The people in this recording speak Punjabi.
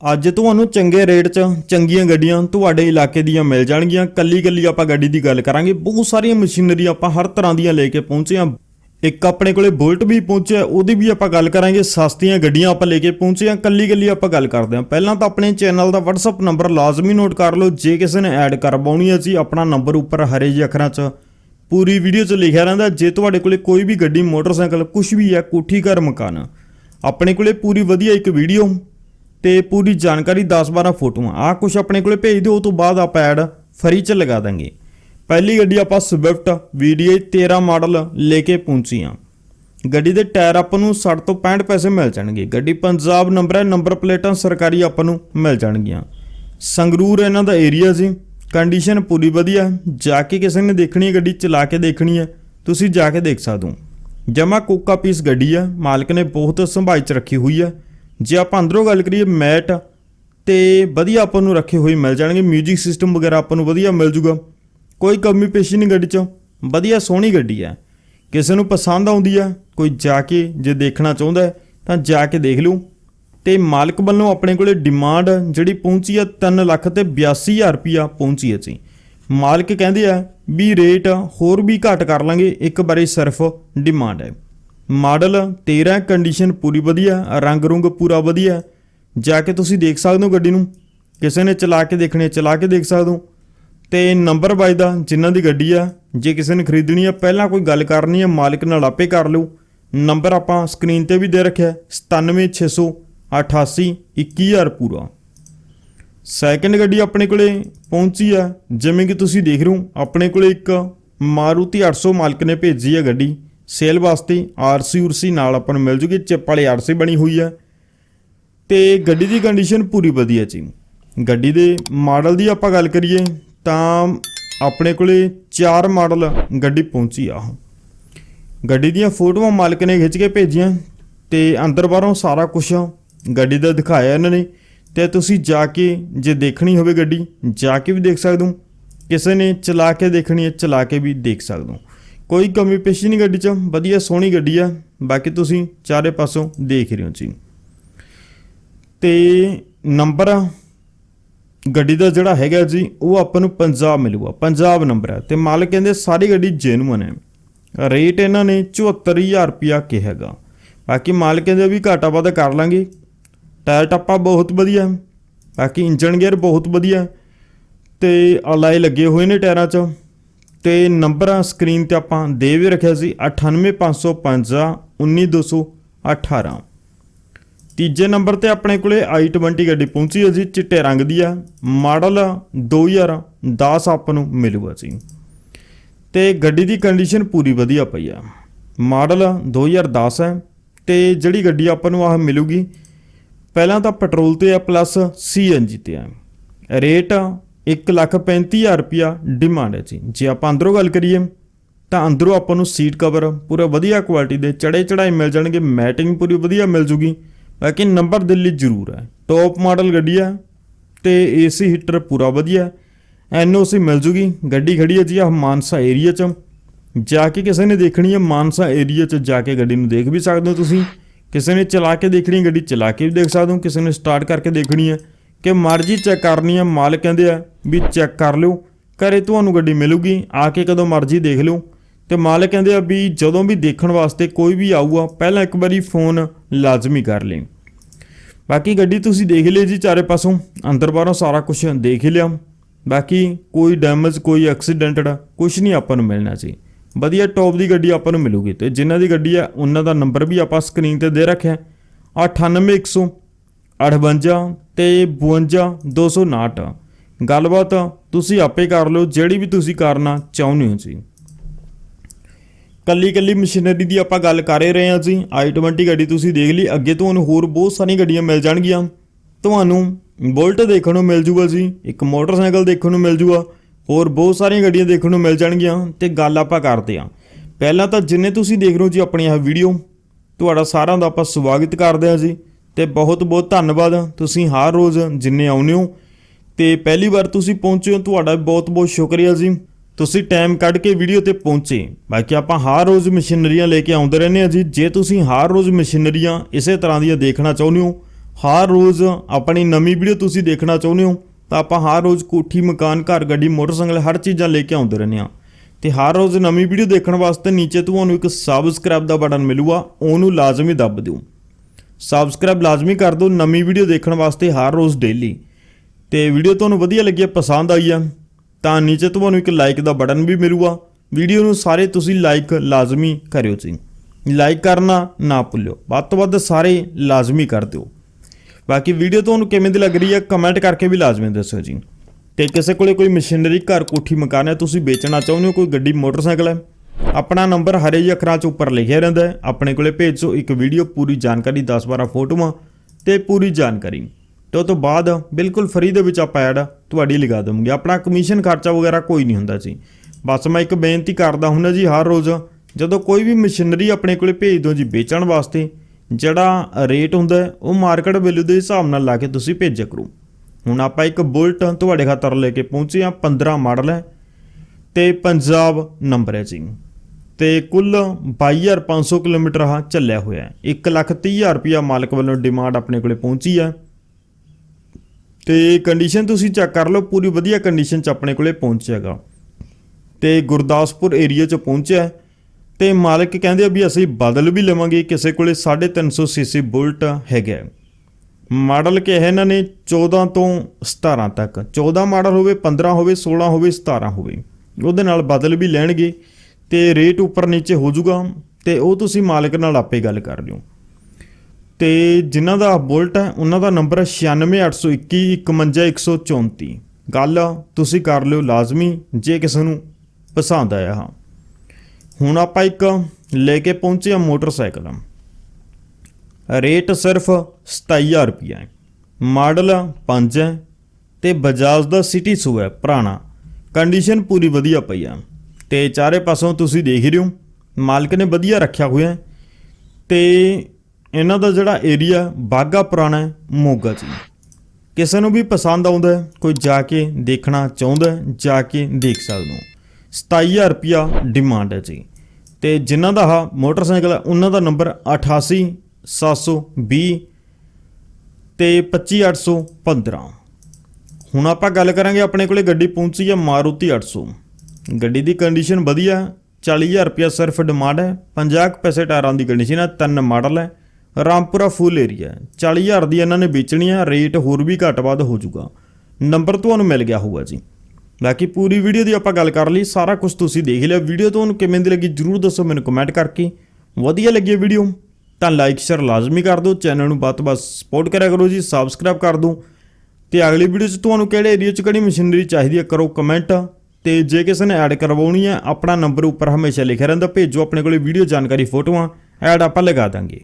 ਅੱਜ ਤੁਹਾਨੂੰ ਚੰਗੇ ਰੇਟ 'ਚ ਚੰਗੀਆਂ ਗੱਡੀਆਂ ਤੁਹਾਡੇ ਇਲਾਕੇ ਦੀਆਂ ਮਿਲ ਜਾਣਗੀਆਂ। ਕੱਲੀ ਕੱਲੀ ਆਪਾਂ ਗੱਡੀ ਦੀ ਗੱਲ ਕਰਾਂਗੇ। ਬਹੁਤ ਸਾਰੀਆਂ ਮਸ਼ੀਨਰੀ ਆਪਾਂ ਹਰ ਤਰ੍ਹਾਂ ਦੀਆਂ ਲੈ ਕੇ ਪਹੁੰਚੇ ਹਾਂ। ਇੱਕ ਆਪਣੇ ਕੋਲੇ ਬੁਲਟ ਵੀ ਪਹੁੰਚਿਆ ਉਹਦੀ ਵੀ ਆਪਾਂ ਗੱਲ ਕਰਾਂਗੇ। ਸਸਤੀਆਂ ਗੱਡੀਆਂ ਆਪਾਂ ਲੈ ਕੇ ਪਹੁੰਚੇ ਹਾਂ। ਕੱਲੀ ਕੱਲੀ ਆਪਾਂ ਗੱਲ ਕਰਦੇ ਹਾਂ। ਪਹਿਲਾਂ ਤਾਂ ਆਪਣੇ ਚੈਨਲ ਦਾ WhatsApp ਨੰਬਰ ਲਾਜ਼ਮੀ ਨੋਟ ਕਰ ਲਓ। ਜੇ ਕਿਸੇ ਨੇ ਐਡ ਕਰਵਾਉਣੀ ਹੈ ਜੀ ਆਪਣਾ ਨੰਬਰ ਉੱਪਰ ਹਰੇ ਜਿਹੇ ਅੱਖਰਾਂ 'ਚ ਪੂਰੀ ਵੀਡੀਓ 'ਚ ਲਿਖਿਆ ਰਹਿੰਦਾ ਜੇ ਤੁਹਾਡੇ ਕੋਲੇ ਕੋਈ ਵੀ ਗੱਡੀ, ਮੋਟਰਸਾਈਕਲ ਕੁਝ ਵੀ ਹੈ, ਕੋਠੀ ਘਰ, ਮਕਾਨ, ਆਪਣੇ ਕੋਲੇ ਪੂਰੀ ਵਧੀਆ ਇੱਕ ਵੀਡੀਓ ਤੇ ਪੂਰੀ ਜਾਣਕਾਰੀ 10-12 ਫੋਟੋਆਂ। ਆ ਕੁਝ ਆਪਣੇ ਕੋਲੇ ਭੇਜ ਦਿਓ, ਉਹ ਤੋਂ ਬਾਅਦ ਆਪਾਂ ਐਡ ਫਰੀ 'ਚ ਲਗਾ ਦਾਂਗੇ। ਪਹਿਲੀ ਗੱਡੀ ਆਪਾਂ ਸਵਿਫਟ VDI 13 ਮਾਡਲ ਲੈ ਕੇ ਪਹੁੰਚੀ ਹਾਂ। ਗੱਡੀ ਦੇ ਟਾਇਰ ਆਪਾਂ ਨੂੰ 60 ਤੋਂ 65 ਪੈਸੇ ਮਿਲ ਜਾਣਗੇ। ਗੱਡੀ ਪੰਜਾਬ ਨੰਬਰ ਹੈ ਨੰਬਰ ਪਲੇਟਾਂ ਸਰਕਾਰੀ ਆਪਾਂ ਨੂੰ ਮਿਲ ਜਾਣਗੀਆਂ। ਸੰਗਰੂਰ ਇਹਨਾਂ ਦਾ ਏਰੀਆ ਸੀ ਕੰਡੀਸ਼ਨ ਪੂਰੀ ਵਧੀਆ ਜਾ ਕੇ ਕਿਸੇ ਨੇ ਦੇਖਣੀ ਹੈ, ਗੱਡੀ ਚਲਾ ਕੇ ਦੇਖਣੀ ਹੈ, ਤੁਸੀਂ ਜਾ ਕੇ ਦੇਖ ਸਕਦੇ ਹੋ। ਜਮਾ ਕੋਕਾ ਪੀਸ ਗੱਡੀ ਹੈ। ਮਾਲਕ ਨੇ ਬਹੁਤ ਸੰਭਾਈ ਚ ਰੱਖੀ ਹੋਈ ਹੈ। ਜੇ ਆਪਾਂ ਅੰਦਰੋਂ ਗੱਲ ਕਰੀਏ ਮੈਟ, ਤੇ ਵਧੀਆ ਆਪਾਂ ਨੂੰ ਰੱਖੇ ਹੋਏ ਮਿਲ ਜਾਣਗੇ। 뮤직 ਸਿਸਟਮ ਵਗੈਰਾ ਆਪਾਂ ਨੂੰ ਵਧੀਆ ਮਿਲ ਜੂਗਾ। ਕੋਈ ਕਮੀ ਪੇਸ਼ੀ ਨਹੀਂ ਗੱਡੀ 'ਚ। ਵਧੀਆ ਸੋਹਣੀ ਗੱਡੀ ਹੈ। ਕਿਸੇ ਨੂੰ ਪਸੰਦ ਆਉਂਦੀ ਹੈ, ਕੋਈ ਜਾ ਕੇ ਜੇ ਦੇਖਣਾ ਚਾਹੁੰਦਾ ਤਾਂ ਜਾ ਕੇ ਦੇਖ ਲਓ ਤੇ ਮਾਲਕ ਵੱਲੋਂ ਆਪਣੇ ਕੋਲੇ ਡਿਮਾਂਡ ਜਿਹੜੀ ਪਹੁੰਚੀ ਆ 3 ਲੱਖ ਤੇ 82000 ਰੁਪਿਆ ਪਹੁੰਚੀ ਹੈ ਜੀ। ਮਾਲਕ ਕਹਿੰਦੇ ਆ ਵੀ ਰੇਟ ਹੋਰ ਵੀ ਘੱਟ ਕਰ ਲਾਂਗੇ, ਇੱਕ ਵਾਰੀ ਸਿਰਫ ਡਿਮਾਂਡ ਹੈ। ਮਾਡਲ 13 ਕੰਡੀਸ਼ਨ ਪੂਰੀ ਵਧੀਆ, ਰੰਗ ਰੁੰਗ ਪੂਰਾ ਵਧੀਆ। ਜਾ ਕੇ ਤੁਸੀਂ ਦੇਖ ਸਕਦੇ ਹੋ ਗੱਡੀ ਨੂੰ। ਕਿਸੇ ਨੇ ਚਲਾ ਕੇ ਦੇਖਣੀ ਚਲਾ ਕੇ ਦੇਖ ਸਕਦੇ ਹੋ। ਤੇ ਨੰਬਰ ਵੱਜਦਾ ਜਿਨ੍ਹਾਂ ਦੀ ਗੱਡੀ ਆ, ਜੇ ਕਿਸੇ ਨੇ ਖਰੀਦਣੀ ਆ, ਪਹਿਲਾਂ ਕੋਈ ਗੱਲ ਕਰਨੀ ਆ, ਮਾਲਕ ਨਾਲ ਆਪੇ ਕਰ ਲਓ ਨੰਬਰ ਆਪਾਂ ਸਕਰੀਨ ਤੇ ਵੀ ਦੇ ਰੱਖਿਆ 97688 21000 ਪੂਰਾ। ਸੈਕੰਡ ਗੱਡੀ ਆਪਣੇ ਕੋਲੇ ਪਹੁੰਚੀ ਆ, ਜਿਵੇਂ ਕਿ ਤੁਸੀਂ ਦੇਖ ਰਹੇ ਹੋ, ਆਪਣੇ ਕੋਲੇ ਇੱਕ ਮਾਰੂਤੀ 800 ਮਾਲਕ ਨੇ ਭੇਜੀ ਆ ਗੱਡੀ। ਸੇਲ ਵਾਸਤੇ ਆਰਸੀ ਉਰਸੀ ਨਾਲ ਆਪਾਂ ਨੂੰ ਮਿਲ ਜੂਗੀ, ਚਿੱਪ ਵਾਲੀ ਆਰਸੀ ਬਣੀ ਹੋਈ ਹੈ ਤੇ ਗੱਡੀ ਦੀ ਕੰਡੀਸ਼ਨ ਪੂਰੀ ਵਧੀਆ ਜੀ। ਗੱਡੀ ਦੇ ਮਾਡਲ ਦੀ ਆਪਾਂ ਗੱਲ ਕਰੀਏ, ਤਾਂ ਆਪਣੇ ਕੋਲੇ ਚਾਰ ਮਾਡਲ ਗੱਡੀ ਪਹੁੰਚੀ ਆ ਗੱਡੀ ਦੀਆਂ ਫੋਟੋਆਂ ਮਾਲਕ ਨੇ ਖਿੱਚ ਕੇ ਭੇਜੀਆਂ, ਤੇ ਅੰਦਰ ਬਾਹਰੋਂ ਸਾਰਾ ਕੁਝ ਗੱਡੀ ਦਾ ਦਿਖਾਇਆ ਇਹਨਾਂ ਨੇ। ਤੇ ਤੁਸੀਂ ਜਾ ਕੇ, ਜੇ ਦੇਖਣੀ ਹੋਵੇ ਗੱਡੀ, ਜਾ ਕੇ ਵੀ ਦੇਖ ਸਕਦੇ ਹੋ। ਕਿਸੇ ਨੇ ਚਲਾ ਕੇ ਦੇਖਣੀ ਹੈ, ਚਲਾ ਕੇ ਵੀ ਦੇਖ ਸਕਦੇ ਹੋ। ਕੋਈ ਕਮੀ ਪੇਸ਼ੀ ਨਹੀਂ ਗੱਡੀ 'ਚ, ਵਧੀਆ ਸੋਹਣੀ ਗੱਡੀ ਆ। ਬਾਕੀ ਤੁਸੀਂ ਚਾਰੇ ਪਾਸੋਂ ਦੇਖ ਰਹੇ ਹੋ ਜੀ। ਤੇ ਨੰਬਰ ਗੱਡੀ ਦਾ ਜਿਹੜਾ ਹੈਗਾ ਜੀ, ਉਹ ਆਪਾਂ ਨੂੰ ਪੰਜਾਬ ਮਿਲੂਗਾ, ਪੰਜਾਬ ਨੰਬਰ ਹੈ ਤੇ ਮਾਲਕ ਕਹਿੰਦੇ ਸਾਰੀ ਗੱਡੀ ਜੈਨੂਅਨ ਹੈ। ਰੇਟ ਇਹਨਾਂ ਨੇ 74000 ਰੁਪਿਆ ਕਿਹਾਗਾ ਬਾਕੀ ਮਾਲਕ ਕਹਿੰਦੇ ਵੀ ਘਾਟਾ ਵਾਧਾ ਕਰ ਲਾਂਗੇ। ਟਾਇਰ ਟੱਪਾ ਬਹੁਤ ਵਧੀਆ। ਬਾਕੀ ਇੰਜਨ ਗੇਅਰ ਬਹੁਤ ਵਧੀਆ। ਹੈ। ਤੇ ਅਲਾਈ ਲੱਗੇ ਹੋਏ ਨੇ ਟਾਇਰਾਂ 'ਚ। ਤੇ ਨੰਬਰ ਸਕਰੀਨ ਤੇ ਆਪਾਂ ਦੇ ਵੀ ਰੱਖਿਆ ਸੀ 98550 19218 ਤੀਜੇ ਨੰਬਰ ਤੇ ਆਪਣੇ ਕੋਲੇ i20 ਗੱਡੀ ਪਹੁੰਚੀ ਹੈ ਜੀ, ਚਿੱਟੇ ਰੰਗ ਦੀ ਆ, ਮਾਡਲ 2010 ਆਪਾਂ ਨੂੰ ਮਿਲੂਗਾ ਜੀ। ਤੇ ਗੱਡੀ ਦੀ ਕੰਡੀਸ਼ਨ ਪੂਰੀ ਵਧੀਆ ਪਈ ਆ। ਮਾਡਲ 2010 ਹੈ ਤੇ ਜਿਹੜੀ ਗੱਡੀ ਆਪਾਂ ਨੂੰ ਆਹ ਮਿਲੂਗੀ, ਪਹਿਲਾਂ ਤਾਂ ਪੈਟਰੋਲ ਤੇ ਆ, ਪਲੱਸ ਸੀਐਨਜੀ ਤੇ ਆ। ਰੇਟ 135000 ਰੁਪਿਆ ਡਿਮਾਂਡ ਹੈ ਜੀ। ਜੇ ਆਪਾਂ ਅੰਦਰੋਂ ਗੱਲ ਕਰੀਏ, ਤਾਂ ਅੰਦਰੋਂ ਆਪਾਂ ਨੂੰ ਸੀਟ ਕਵਰ ਪੂਰਾ ਵਧੀਆ ਕੁਆਲਿਟੀ ਦੇ ਚੜੇ ਚੜਾਈ ਮਿਲ ਜਾਣਗੇ ਮੈਟਿੰਗ ਪੂਰੀ ਵਧੀਆ ਮਿਲ ਜੂਗੀ। ਬਾਕੀ ਨੰਬਰ ਦਿੱਲੀ ਜ਼ਰੂਰ ਹੈ। ਟੌਪ ਮਾਡਲ ਗੱਡੀ ਆ ਤੇ ਏਸੀ ਹੀਟਰ ਪੂਰਾ ਵਧੀਆ ਐਨਓਸੀ ਮਿਲ ਜੂਗੀ। ਗੱਡੀ ਖੜੀ ਹੈ ਜੀ ਆ ਮਾਨਸਾ ਏਰੀਆ 'ਚ। ਜਾ ਕੇ ਕਿਸੇ ਨੇ ਦੇਖਣੀ ਹੈ, ਮਾਨਸਾ ਏਰੀਆ 'ਚ ਜਾ ਕੇ ਗੱਡੀ ਨੂੰ ਦੇਖ ਵੀ ਸਕਦੇ ਹੋ ਤੁਸੀਂ। ਕਿਸੇ ਨੇ ਚਲਾ ਕੇ ਦੇਖਣੀ ਗੱਡੀ ਚਲਾ ਕੇ ਵੀ ਦੇਖ ਸਕਦੇ ਹੋ। ਕਿਸੇ ਨੇ ਸਟਾਰਟ ਕਰਕੇ ਦੇਖਣੀ ਹੈ। ਕਿ ਮਰਜ਼ੀ ਚੈੱਕ ਕਰਨੀ ਹੈ ਮਾਲਕ ਕਹਿੰਦੇ ਆ ਵੀ ਚੈੱਕ ਕਰ ਲਿਓ, ਘਰੇ ਤੁਹਾਨੂੰ ਗੱਡੀ ਮਿਲੂਗੀ, ਆ ਕੇ ਕਦੋਂ ਮਰਜ਼ੀ ਦੇਖ ਲਿਓ। ਤੇ ਮਾਲਕ ਕਹਿੰਦੇ ਆ ਵੀ ਜਦੋਂ ਵੀ ਦੇਖਣ ਵਾਸਤੇ ਕੋਈ ਵੀ ਆਊਗਾ, ਪਹਿਲਾਂ ਇੱਕ ਵਾਰੀ ਫੋਨ ਲਾਜ਼ਮੀ ਕਰ ਲਈ ਬਾਕੀ ਗੱਡੀ ਤੁਸੀਂ ਦੇਖ ਲਈ ਜੀ ਚਾਰੇ ਪਾਸੋਂ, ਅੰਦਰ ਬਾਹਰੋਂ ਸਾਰਾ ਕੁਝ ਦੇਖ ਹੀ ਲਿਆ। ਬਾਕੀ ਕੋਈ ਡੈਮੇਜ ਕੋਈ ਐਕਸੀਡੈਂਟਡ ਕੁਝ ਨਹੀਂ ਆਪਾਂ ਨੂੰ ਮਿਲਣਾ ਸੀ ਵਧੀਆ ਟੌਪ ਦੀ ਗੱਡੀ ਆਪਾਂ ਨੂੰ ਮਿਲੂਗੀ। ਤੇ ਜਿਨ੍ਹਾਂ ਦੀ ਗੱਡੀ ਆ, ਉਹਨਾਂ ਦਾ ਨੰਬਰ ਵੀ ਆਪਾਂ ਸਕਰੀਨ ਤੇ ਦੇ ਰੱਖਿਆ। 98100 58 ਤੇ 52 259 ਗੱਲਬਾਤ ਤੁਸੀਂ ਆਪੇ ਕਰ ਲਓ, ਜਿਹੜੀ ਵੀ ਤੁਸੀਂ ਕਰਨਾ ਚਾਹੁੰਦੇ ਹੋ ਜੀ। ਕੱਲੀ ਕੱਲੀ ਮਸ਼ੀਨਰੀ ਦੀ ਆਪਾਂ ਗੱਲ ਕਰ ਰਹੇ ਹਾਂ ਜੀ। i20 ਗੱਡੀ ਤੁਸੀਂ ਦੇਖ ਲਈ, ਅੱਗੇ ਤੁਹਾਨੂੰ ਹੋਰ ਬਹੁਤ ਸਾਰੀਆਂ ਗੱਡੀਆਂ ਮਿਲ ਜਾਣਗੀਆਂ। ਤੁਹਾਨੂੰ ਬੁਲਟ ਦੇਖਣ ਨੂੰ ਮਿਲ ਜੂਗਾ ਜੀ, ਇੱਕ ਮੋਟਰਸਾਈਕਲ ਦੇਖਣ ਨੂੰ ਮਿਲ ਜੂਗਾ, ਹੋਰ ਬਹੁਤ ਸਾਰੀਆਂ ਗੱਡੀਆਂ ਦੇਖਣ ਨੂੰ ਮਿਲ ਜਾਣਗੀਆਂ, ਤੇ ਗੱਲ ਆਪਾਂ ਕਰਦੇ ਹਾਂ। ਪਹਿਲਾਂ ਤਾਂ ਜਿੰਨੇ ਤੁਸੀਂ ਦੇਖ ਰਹੇ ਹੋ ਜੀ ਆਪਣੀ ਇਹ ਵੀਡੀਓ ਤੁਹਾਡਾ ਸਾਰਿਆਂ ਦਾ ਆਪਾਂ ਸਵਾਗਤ ਕਰਦੇ ਹਾਂ ਜੀ। ਤੇ ਬਹੁਤ ਬਹੁਤ ਧੰਨਵਾਦ। ਤੁਸੀਂ ਹਰ ਰੋਜ਼ ਜਿੰਨੇ ਆਉਂਦੇ ਹੋ ਤੇ ਪਹਿਲੀ ਵਾਰ ਤੁਸੀਂ ਪਹੁੰਚੇ ਹੋ, ਤੁਹਾਡਾ ਬਹੁਤ ਬਹੁਤ ਸ਼ੁਕਰੀਆ ਜੀ। ਤੁਸੀਂ ਟਾਈਮ ਕੱਢ ਕੇ ਵੀਡੀਓ ਤੇ ਪਹੁੰਚੇ। ਬਾਕੀ ਆਪਾਂ ਹਰ ਰੋਜ਼ ਮਸ਼ੀਨਰੀਆਂ ਲੈ ਕੇ ਆਉਂਦੇ ਰਹਿੰਦੇ ਹਾਂ ਜੀ। ਜੇ ਤੁਸੀਂ ਹਰ ਰੋਜ਼ ਮਸ਼ੀਨਰੀਆਂ ਇਸੇ ਤਰ੍ਹਾਂ ਦੀਆਂ ਦੇਖਣਾ ਚਾਹੁੰਦੇ ਹੋ, ਹਰ ਰੋਜ਼ ਆਪਣੀ ਨਵੀਂ ਵੀਡੀਓ ਤੁਸੀਂ ਦੇਖਣਾ ਚਾਹੁੰਦੇ ਹੋ, ਤਾਂ ਆਪਾਂ ਹਰ ਰੋਜ਼ ਕੋਠੀ, ਮਕਾਨ, ਘਰ, ਗੱਡੀ, ਮੋਟਰਸਾਈਕਲ, ਹਰ ਚੀਜ਼ਾਂ ਲੈ ਕੇ ਆਉਂਦੇ ਰਹਿੰਦੇ ਹਾਂ। ਤੇ ਹਰ ਰੋਜ਼ ਨਵੀਂ ਵੀਡੀਓ ਦੇਖਣ ਵਾਸਤੇ ਨੀਚੇ ਤੁਹਾਨੂੰ ਇੱਕ ਸਬਸਕ੍ਰਾਈਬ ਦਾ ਬਟਨ ਮਿਲੂਗਾ, ਉਹਨੂੰ ਲਾਜ਼ਮੀ ਦੱਬ ਦਿਓ। ਸਬਸਕ੍ਰਾਈਬ ਲਾਜ਼ਮੀ ਕਰ ਦਿਓ ਨਵੀਂ ਵੀਡੀਓ ਦੇਖਣ ਵਾਸਤੇ ਹਰ ਰੋਜ਼ ਡੇਲੀ ਤੇ ਵੀਡੀਓ ਤੁਹਾਨੂੰ ਵਧੀਆ ਲੱਗੀ ਹੈ ਪਸੰਦ ਆਈ ਆ, ਤਾਂ ਨੀਚੇ ਤੁਹਾਨੂੰ ਇੱਕ ਲਾਈਕ ਦਾ ਬਟਨ ਵੀ ਮਿਲੂਗਾ। ਵੀਡੀਓ ਨੂੰ ਸਾਰੇ ਤੁਸੀਂ ਲਾਈਕ ਲਾਜ਼ਮੀ ਕਰਿਓ ਜੀ। ਲਾਈਕ ਕਰਨਾ ਨਾ ਭੁੱਲਿਓ। ਵੱਧ ਤੋਂ ਵੱਧ ਸਾਰੇ ਲਾਜ਼ਮੀ ਕਰ ਦਿਓ। ਬਾਕੀ ਵੀਡੀਓ ਤੁਹਾਨੂੰ ਕਿਵੇਂ ਦੀ ਲੱਗ ਰਹੀ ਹੈ ਕਮੈਂਟ ਕਰਕੇ ਵੀ ਲਾਜ਼ਮੀ ਦੱਸਿਓ ਜੀ। ਤੇ ਕਿਸੇ ਕੋਲੇ ਕੋਈ ਮਸ਼ੀਨਰੀ, ਘਰ ਕੋਠੀ ਮਕਾਨ ਹੈ, ਤੁਸੀਂ ਵੇਚਣਾ ਚਾਹੁੰਦੇ ਹੋ, ਕੋਈ ਗੱਡੀ, ਮੋਟਰਸਾਈਕਲ ਹੈ ਆਪਣਾ ਨੰਬਰ ਹਰੇ ਜਿਹੇ ਅੱਖਰਾਂ 'ਚ ਉੱਪਰ ਲਿਖਿਆ ਰਹਿੰਦਾ ਹੈ। ਆਪਣੇ ਕੋਲੇ ਭੇਜੋ ਇੱਕ ਵੀਡੀਓ ਪੂਰੀ ਜਾਣਕਾਰੀ 10-12 ਫੋਟੋਆਂ ਤੇ ਪੂਰੀ ਜਾਣਕਾਰੀ। ਤੇ ਉਹ ਤੋਂ ਬਾਅਦ ਬਿਲਕੁਲ ਫਰੀ ਦੇ ਵਿੱਚ ਆਪਾਂ ਐਡ ਤੁਹਾਡੀ ਲਗਾ ਦਵਾਂਗੇ। ਆਪਣਾ ਕਮਿਸ਼ਨ ਖਰਚਾ ਵਗੈਰਾ ਕੋਈ ਨਹੀਂ ਹੁੰਦਾ ਜੀ। ਬਸ ਮੈਂ ਇੱਕ ਬੇਨਤੀ ਕਰਦਾ ਹੁੰਦਾ ਜੀ ਹਰ ਰੋਜ਼, ਜਦੋਂ ਕੋਈ ਵੀ ਮਸ਼ੀਨਰੀ ਆਪਣੇ ਕੋਲੇ ਭੇਜ ਦਿਓ ਜੀ ਵੇਚਣ ਵਾਸਤੇ, ਜਿਹੜਾ ਰੇਟ ਹੁੰਦਾ ਉਹ ਮਾਰਕੀਟ ਵੈਲਿਊ ਦੇ ਹਿਸਾਬ ਨਾਲ ਲਾ ਕੇ ਤੁਸੀਂ ਭੇਜਿਆ ਕਰੋ। ਹੁਣ ਆਪਾਂ ਇੱਕ ਬੁਲਟ ਤੁਹਾਡੇ ਖਾਤਰ ਲੈ ਕੇ ਪਹੁੰਚੇ ਆ 15 ਮਾਡਲ ਹੈ ਤੇ ਪੰਜਾਬ ਨੰਬਰ ਹੈ ਜੀ। ਤੇ ਕੁੱਲ 22500 ਕਿਲੋਮੀਟਰ ਆ ਚੱਲਿਆ ਹੋਇਆ ਹੈ। 130000 ਰੁਪਿਆ ਮਾਲਕ ਵੱਲੋਂ ਡਿਮਾਂਡ ਆਪਣੇ ਕੋਲੇ ਪਹੁੰਚੀ ਹੈ ਤੇ ਕੰਡੀਸ਼ਨ ਤੁਸੀਂ ਚੈੱਕ ਕਰ ਲਓ, ਪੂਰੀ ਵਧੀਆ ਕੰਡੀਸ਼ਨ ਚ ਆਪਣੇ ਕੋਲੇ ਪਹੁੰਚਿਆਗਾ ਤੇ ਗੁਰਦਾਸਪੁਰ ਏਰੀਆ ਚ ਪਹੁੰਚਿਆ ਹੈ। ਤੇ ਮਾਲਕ ਕਹਿੰਦੇ ਆ ਵੀ ਅਸੀਂ ਬਦਲ ਵੀ ਲਵਾਂਗੇ, ਕਿਸੇ ਕੋਲੇ 350 ਸੀਸੀ ਬੁਲਟ ਹੈਗਾ ਮਾਡਲ ਕਿਹਾ ਇਹਨਾਂ ਨੇ 14 ਤੋਂ 17 ਤੱਕ। 14 ਮਾਡਲ ਹੋਵੇ 15 ਹੋਵੇ 16 ਹੋਵੇ 17 ਹੋਵੇ। ਉਹਦੇ ਨਾਲ ਬਦਲ ਵੀ ਲੈਣਗੇ। ਤੇ ਰੇਟ ਉੱਪਰ ਨੀਚੇ ਹੋ ਜਾਊਗਾ ਤੇ ਉਹ ਤੁਸੀਂ ਮਾਲਕ ਨਾਲ ਆਪੇ ਗੱਲ ਕਰ ਲਿਓ। ਤੇ ਜਿਨ੍ਹਾਂ ਦਾ ਬੁਲਟ ਹੈ, ਉਹਨਾਂ ਦਾ ਨੰਬਰ 96821 51134 ਗੱਲ ਤੁਸੀਂ ਕਰ ਲਿਓ ਲਾਜ਼ਮੀ, ਜੇ ਕਿਸੇ ਨੂੰ ਪਸੰਦ ਆਇਆ ਹਾਂ। ਹੁਣ ਆਪਾਂ ਇੱਕ ਲੈ ਕੇ ਪਹੁੰਚੇ ਆ ਮੋਟਰਸਾਈਕਲ। ਰੇਟ ਸਿਰਫ 27000 ਰੁਪਏ ਹੈ। ਮਾਡਲ 5 ਹੈ ਤੇ ਬਜਾਜ ਦਾ ਸਿਟੀ ਸੂ ਹੈ, ਪੁਰਾਣਾ। ਕੰਡੀਸ਼ਨ ਪੂਰੀ ਵਧੀਆ ਪਈ ਆ। ਤੇ ਚਾਰੇ ਪਾਸੋਂ ਤੁਸੀਂ ਦੇਖ ਰਹੇ ਹੋ। ਮਾਲਕ ਨੇ ਵਧੀਆ ਰੱਖਿਆ ਹੋਇਆ ਹੈ। ਤੇ ਇਹਨਾਂ ਦਾ ਜਿਹੜਾ ਏਰੀਆ ਬਾਗਾ ਪੁਰਾਣਾ ਹੈ, ਮੋਗਾ ਜੀ। ਕਿਸੇ ਨੂੰ ਵੀ ਪਸੰਦ ਆਉਂਦਾ ਹੈ, ਕੋਈ ਜਾ ਕੇ ਦੇਖਣਾ ਚਾਹੁੰਦਾ ਹੈ, ਜਾ ਕੇ ਦੇਖ ਸਕਦੇ ਹੋ। 27000 ਰੁਪਿਆ ਡਿਮਾਂਡ ਹੈ ਜੀ। ਤੇ ਜਿਨ੍ਹਾਂ ਦਾ ਆਹ ਮੋਟਰਸਾਈਕਲ ਹੈ, ਉਹਨਾਂ ਦਾ ਨੰਬਰ 88720 ਤੇ 25815 ਹੁਣ ਆਪਾਂ ਗੱਲ ਕਰਾਂਗੇ ਆਪਣੇ ਕੋਲੇ ਗੱਡੀ ਪਹੁੰਚੀ ਹੈ ਮਾਰੂਤੀ 800 ਗੱਡੀ ਦੀ ਕੰਡੀਸ਼ਨ ਵਧੀਆ ਹੈ 40000 ਰੁਪਿਆ ਸਿਰਫ ਡਿਮਾਂਡ ਹੈ 50 ਕੁ ਪੈਸੇ ਟਾਇਰਾਂ ਦੀ ਕੰਡੀਸ਼ਨ ਹੈ, ਤਿੰਨ ਮਾਡਲ ਹੈ, ਰਾਮਪੁਰਾ ਫੁੱਲ ਏਰੀਆ ਹੈ। 40000 ਦੀ ਇਹਨਾਂ ਨੇ ਵੇਚਣੀ ਹੈ ਰੇਟ ਹੋਰ ਵੀ ਘੱਟ ਵੱਧ ਹੋ ਜਾਊਗਾ। ਨੰਬਰ ਤੁਹਾਨੂੰ ਮਿਲ ਗਿਆ ਹੋਊਗਾ ਜੀ। ਬਾਕੀ ਪੂਰੀ ਵੀਡੀਓ ਦੀ ਆਪਾਂ ਗੱਲ ਕਰ ਲਈ, ਸਾਰਾ ਕੁਝ ਤੁਸੀਂ ਦੇਖ ਲਿਆ। ਵੀਡੀਓ ਤੁਹਾਨੂੰ ਕਿਵੇਂ ਦੀ ਲੱਗੀ ਜਰੂਰ ਦੱਸੋ ਮੈਨੂੰ ਕਮੈਂਟ ਕਰਕੇ। ਵਧੀਆ ਲੱਗੀ ਵੀਡੀਓ ਤਾਂ ਲਾਈਕ ਸ਼ੇਅਰ ਲਾਜ਼ਮੀ ਕਰ ਦਿਓ। ਚੈਨਲ ਨੂੰ ਵੱਧ ਤੋਂ ਵੱਧ ਸਪੋਰਟ ਕਰਿਆ ਕਰੋ ਜੀ ਸਬਸਕ੍ਰਾਈਬ ਕਰ ਦਿਓ। ਤੇ ਅਗਲੀ ਵੀਡੀਓ 'ਚ ਤੁਹਾਨੂੰ ਕਿਹੜੇ ਏਰੀਆ 'ਚ ਕਿਹੜੀ ਮਸ਼ੀਨਰੀ ਚਾਹੀਦੀ ਹੈ ਕਰੋ ਕਮੈਂਟ ਤੇ ਜੇ ਕਿਸੇ ਨੇ ਐਡ ਕਰਵਾਉਣੀ ਹੈ, ਆਪਣਾ ਨੰਬਰ ਉੱਪਰ ਹਮੇਸ਼ਾ ਲਿਖਿਆ ਰਹਿੰਦਾ, ਭੇਜੋ ਆਪਣੇ ਕੋਲੇ ਵੀਡੀਓ ਜਾਣਕਾਰੀ ਫੋਟੋਆਂ ਐਡ ਆਪਾਂ ਲਗਾ ਦਾਂਗੇ।